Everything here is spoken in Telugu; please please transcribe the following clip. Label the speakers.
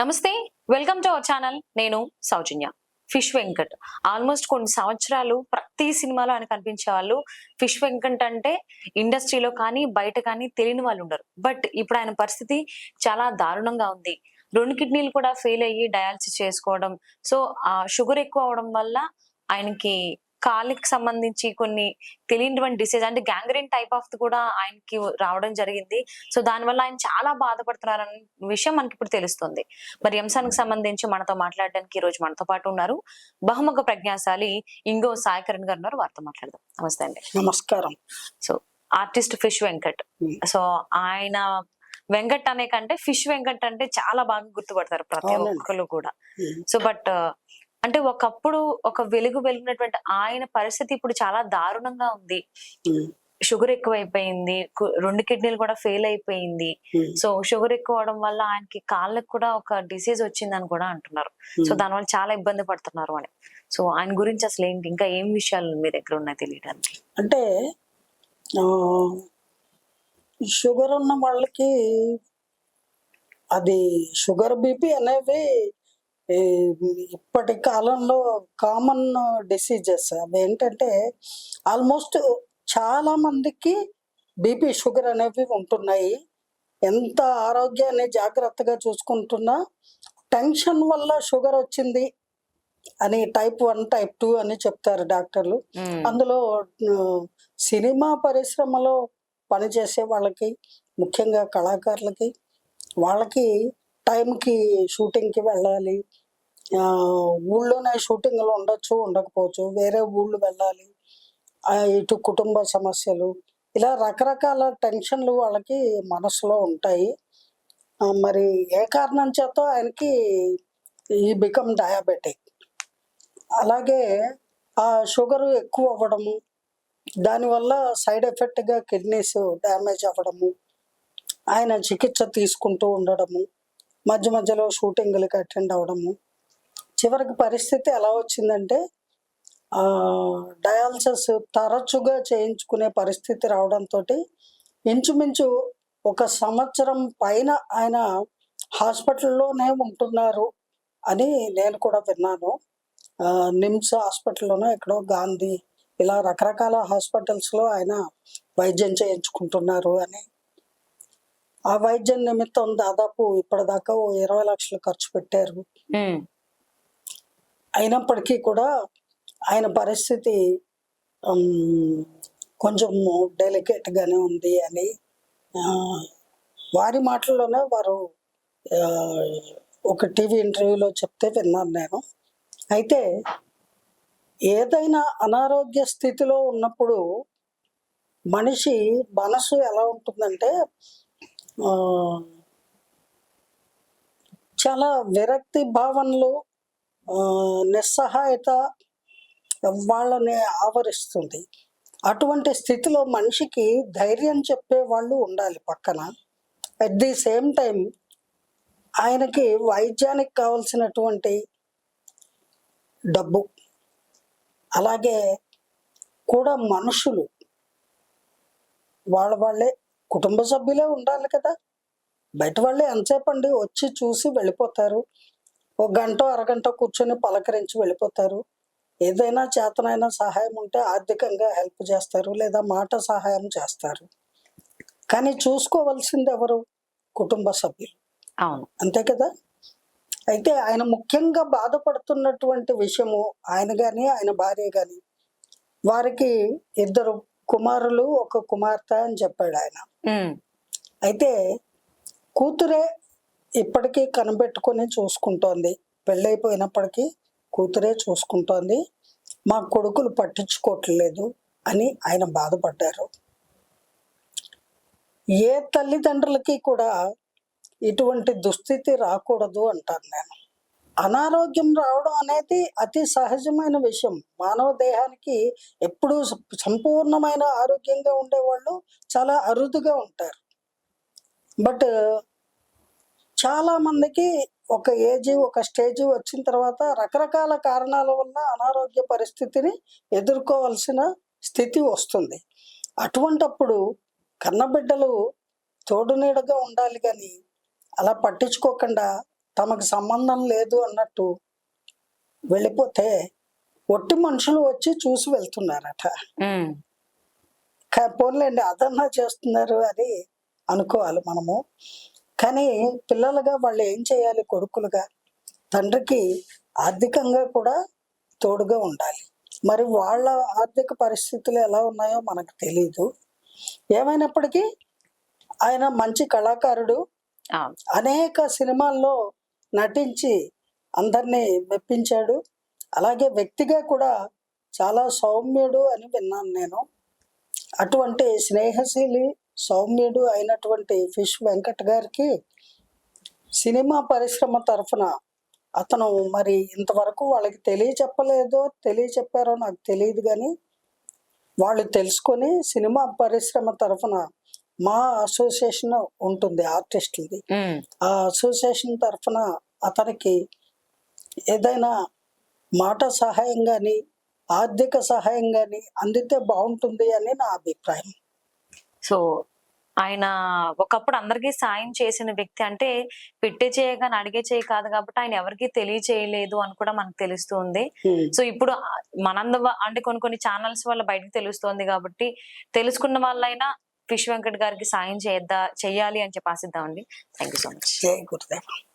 Speaker 1: నమస్తే వెల్కమ్ టు అవర్ ఛానల్. నేను సౌజన్య. ఫిష్ వెంకట్. ఆల్మోస్ట్ కొన్ని సంవత్సరాలు ప్రతి సినిమాలో ఆయన కనిపించే వాళ్ళు ఫిష్ వెంకట్ అంటే ఇండస్ట్రీలో కానీ బయట కానీ తెలియని వాళ్ళు ఉండరు. బట్ ఇప్పుడు ఆయన పరిస్థితి చాలా దారుణంగా ఉంది. రెండు కిడ్నీలు కూడా ఫెయిల్ అయ్యి డయాలసిస్ చేసుకోవడం. సో ఆ షుగర్ ఎక్కువ అవడం వల్ల ఆయనకి కాలికి సంబంధించి కొన్ని తెలియనిటువంటి డిసీజ్ అంటే గ్యాంగ్రీన్ టైప్ ఆఫ్ కూడా ఆయనకి రావడం జరిగింది. సో దానివల్ల ఆయన చాలా బాధపడుతున్నారన్న విషయం మనకి ఇప్పుడు తెలుస్తుంది. మరి అంశానికి సంబంధించి మనతో మాట్లాడడానికి ఈ రోజు మనతో పాటు ఉన్నారు బహుముఖ ప్రజ్ఞాశాలి ఇంగో సాయికరణ్ గారు ఉన్నారు. వారితో మాట్లాడదాం. నమస్తే అండి.
Speaker 2: నమస్కారం.
Speaker 1: So artist fish Venkat. So ఆయన వెంకట్ అనే కంటే ఫిష్ వెంకట్ అంటే చాలా బాగా గుర్తుపడతారు ప్రతి. ఒక్కరు కూడా. సో బట్ అంటే ఒకప్పుడు ఒక వెలుగు వెలిగినటువంటి ఆయన పరిస్థితి ఇప్పుడు చాలా దారుణంగా ఉంది. షుగర్ ఎక్కువైపోయింది. రెండు కిడ్నీలు కూడా ఫెయిల్ అయిపోయింది. సో షుగర్ ఎక్కువ అవడం వల్ల ఆయనకి కాళ్ళకి కూడా ఒక డిసీజ్ వచ్చిందని కూడా అంటున్నారు. సో దానివల్ల చాలా ఇబ్బంది పడుతున్నారు అని. సో ఆయన గురించి అసలు ఏంటి? ఇంకా ఏం విషయాలు మీ దగ్గర ఉన్నాయి తెలియడానికి?
Speaker 2: అంటే షుగర్ ఉన్న వాళ్ళకి అది షుగర్ బీపీ అనేవి ఇప్పటి కాలంలో కామన్ డిసీజెస్ అవి ఏంటంటే ఆల్మోస్ట్ చాలా మందికి బీపీ షుగర్ అనేవి ఉంటున్నాయి. ఎంత ఆరోగ్యాన్ని జాగ్రత్తగా చూసుకుంటున్నా టెన్షన్ వల్ల షుగర్ వచ్చింది అని టైప్ వన్ టైప్ టూ అని చెప్తారు డాక్టర్లు. అందులో సినిమా పరిశ్రమలో పనిచేసే వాళ్ళకి ముఖ్యంగా కళాకారులకి వాళ్ళకి టైంకి షూటింగ్కి వెళ్ళాలి ఊళ్ళోనే షూటింగ్లు ఉండొచ్చు ఉండకపోవచ్చు. వేరే ఊళ్ళు వెళ్ళాలి. ఇటు కుటుంబ సమస్యలు. ఇలా రకరకాల టెన్షన్లు వాళ్ళకి మనసులో ఉంటాయి. మరి ఏ కారణం చేత ఆయనకి ఈ బికమ్ డయాబెటిక్? అలాగే ఆ షుగర్ ఎక్కువ అవ్వడము దానివల్ల సైడ్ ఎఫెక్ట్గా కిడ్నీస్ డ్యామేజ్ అవ్వడము ఆయన చికిత్స తీసుకుంటూ ఉండడము మధ్య మధ్యలో షూటింగ్లకి అటెండ్ అవ్వడము చివరికి పరిస్థితి ఎలా వచ్చిందంటే డయాలసిస్ తరచుగా చేయించుకునే పరిస్థితి రావడంతో ఇంచుమించు ఒక సంవత్సరం పైన ఆయన హాస్పిటల్లోనే ఉంటున్నారు అని నేను కూడా విన్నాను. నిమ్స్ హాస్పిటల్లోనో ఎక్కడో గాంధీ ఇలా రకరకాల హాస్పిటల్స్లో ఆయన వైద్యం చేయించుకుంటున్నారు అని. ఆ వైద్యం నిమిత్తం దాదాపు ఇప్పటిదాకా ఓ ఇరవై లక్షలు ఖర్చు పెట్టారు. అయినప్పటికీ కూడా ఆయన పరిస్థితి కొంచెం డెలికేట్గానే ఉంది అని వారి మాటల్లోనే వారు ఒక టీవీ ఇంటర్వ్యూలో చెప్తే విన్నాను నేను. అయితే ఏదైనా అనారోగ్య స్థితిలో ఉన్నప్పుడు మనిషి మనసు ఎలా ఉంటుందంటే చాలా విరక్తి భావనలు నిస్సహాయత వాళ్ళని ఆవరిస్తుంది. అటువంటి స్థితిలో మనిషికి ధైర్యం చెప్పే వాళ్ళు ఉండాలి పక్కన. అట్ ది సేమ్ టైం ఆయనకి వైద్యానికి కావలసినటువంటి డబ్బు అలాగే కూడా మనుషులు. వాళ్ళ వాళ్ళే కుటుంబ సభ్యులే ఉండాలి కదా. బయట వాళ్ళే ఎంతసేపండి వచ్చి చూసి వెళ్ళిపోతారు. ఒక గంట అరగంట కూర్చొని పలకరించి వెళ్ళిపోతారు. ఏదైనా చేతనైనా సహాయం ఉంటే ఆర్థికంగా హెల్ప్ చేస్తారు లేదా మాట సహాయం చేస్తారు. కానీ చూసుకోవలసింది ఎవరు? కుటుంబ సభ్యులు.
Speaker 1: అవును.
Speaker 2: అంతే కదా? అయితే ఆయన ముఖ్యంగా బాధపడుతున్నటువంటి విషయము ఆయన కానీ ఆయన భార్య కానీ వారికి ఇద్దరు కుమారులు ఒక కుమార్తె అని చెప్పాడు ఆయన. అయితే కూతురే ఇప్పటికీ కనిపెట్టుకొని చూసుకుంటోంది. పెళ్ళైపోయినప్పటికీ కూతురే చూసుకుంటోంది. మా కొడుకులు పట్టించుకోవట్లేదు అని ఆయన బాధపడ్డారు. ఏ తల్లిదండ్రులకి కూడా ఇటువంటి దుస్థితి రాకూడదు అంటాను నేను. అనారోగ్యం రావడం అనేది అతి సహజమైన విషయం. మానవ దేహానికి ఎప్పుడూ సంపూర్ణమైన ఆరోగ్యంగా ఉండేవాళ్ళు చాలా అరుదుగా ఉంటారు. బట్ చాలా మందికి ఒక ఏజ్ ఒక స్టేజ్ వచ్చిన తర్వాత రకరకాల కారణాల వల్ల అనారోగ్య పరిస్థితిని ఎదుర్కోవాల్సిన స్థితి వస్తుంది. అటువంటప్పుడు కన్నబిడ్డలు తోడు నీడగా ఉండాలి కానీ అలా పట్టించుకోకుండా తమకు సంబంధం లేదు అన్నట్టు వెళ్ళిపోతే ఒట్టి మనుషులు వచ్చి చూసి వెళ్తున్నారట. పోన్లేండి అదన్నా చేస్తున్నారు అని అనుకోవాలి మనము. కానీ పిల్లలుగా వాళ్ళు ఏం చేయాలి కొడుకులుగా? తండ్రికి ఆర్థికంగా కూడా తోడుగా ఉండాలి. మరి వాళ్ళ ఆర్థిక పరిస్థితులు ఎలా ఉన్నాయో మనకు తెలియదు ఏమైనప్పటికీ ఆయన మంచి కళాకారుడు. అనేక సినిమాల్లో నటించి అందరినీ మెప్పించాడు. అలాగే వ్యక్తిగా కూడా చాలా సౌమ్యుడు అని విన్నాను నేను. అటువంటి స్నేహశీలి సౌమ్యుడు అయినటువంటి ఫిష్ వెంకట్ గారికి సినిమా పరిశ్రమ తరఫున అతను మరి ఇంతవరకు వాళ్ళకి తెలియచెప్పలేదో తెలియచెప్పారో నాకు తెలియదు కానీ వాళ్ళు తెలుసుకొని సినిమా పరిశ్రమ తరఫున మా అసోసియేషన్ ఉంటుంది ఆర్టిస్టులది. ఆ అసోసియేషన్ తరఫున అతనికి ఏదైనా మాట సహాయం కానీ ఆర్థిక సహాయం కానీ అందితే బాగుంటుంది అని నా అభిప్రాయం.
Speaker 1: సో ఆయన ఒకప్పుడు అందరికీ సాయం చేసిన వ్యక్తి అంటే పెట్టే చేయ కానీ అడిగే చేయ కాదు కాబట్టి ఆయన ఎవరికి తెలియచేయలేదు అని కూడా మనకు తెలుస్తుంది. సో ఇప్పుడు మనంద అంటే కొన్ని కొన్ని ఛానల్స్ వల్ల బయటకు తెలుస్తోంది కాబట్టి తెలుసుకున్న వాళ్ళైనా ఫిష్ వెంకట్ గారికి సాయం చేద్దా చెయ్యాలి అని చెప్పి ఆశిద్దామండి. Thank you so much.
Speaker 2: జై గురుదేవ్.